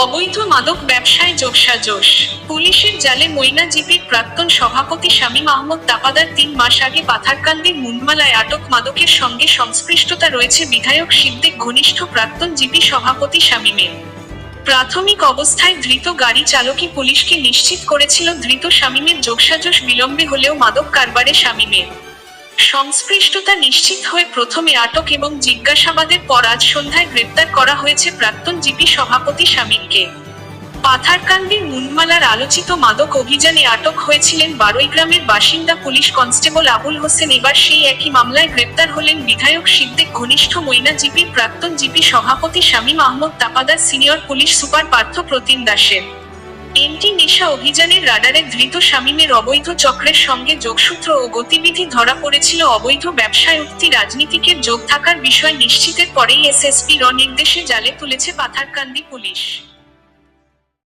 অবৈধ মাদক ব্যবসায় যোগসাজশ পুলিশের জালে মইনা জিপির প্রাক্তন সভাপতি শামীম আহমদ তাপাদার তিন মাস আগে পাথারকান্দির মুন্ডমালায় আটক মাদকের সঙ্গে সংশ্লিষ্টতা রয়েছে বিধায়ক সিদ্দিক ঘনিষ্ঠ প্রাক্তন জিপি সভাপতি শামীমের। প্রাথমিক অবস্থায় ধৃত গাড়ি চালকই পুলিশকে নিশ্চিত করেছিল ধৃত শামীমের যোগসাজশ বিলম্বে হলেও মাদক কারবারে শামীমের। সংশ্লিষ্টতা নিশ্চিত হয়ে প্রথমে আটক এবং জিজ্ঞাসাবাদের পর আজ সন্ধ্যায় গ্রেপ্তার করা হয়েছে প্রাক্তন জিপি সভাপতি শামীমকে। পাথারকান্দির মুনমালার আলোচিত মাদক অভিযানে আটক হয়েছিলেন বারৈগ্রামের বাসিন্দা পুলিশ কনস্টেবল আবুল হোসেন। এবার সেই একই মামলায় গ্রেপ্তার হলেন বিধায়ক সিদ্দিক ঘনিষ্ঠ মইনা জিপির প্রাক্তন জিপি সভাপতি Shamim Ahmed Tapadar senior police super Partha Pratim দাসের। এনটি নেশা অভিযানের রাডারে ধৃত শামীমের অবৈধ চক্রের সঙ্গে যোগসূত্র ও গতিবিধি ধরা পড়েছিল অবৈধ ব্যবসায় উক্তি রাজনীতিকের যোগ থাকার বিষয় নিশ্চিতের পরেই এসএসপি র নির্দেশে জালে তুলেছে পাথারকান্দি পুলিশ।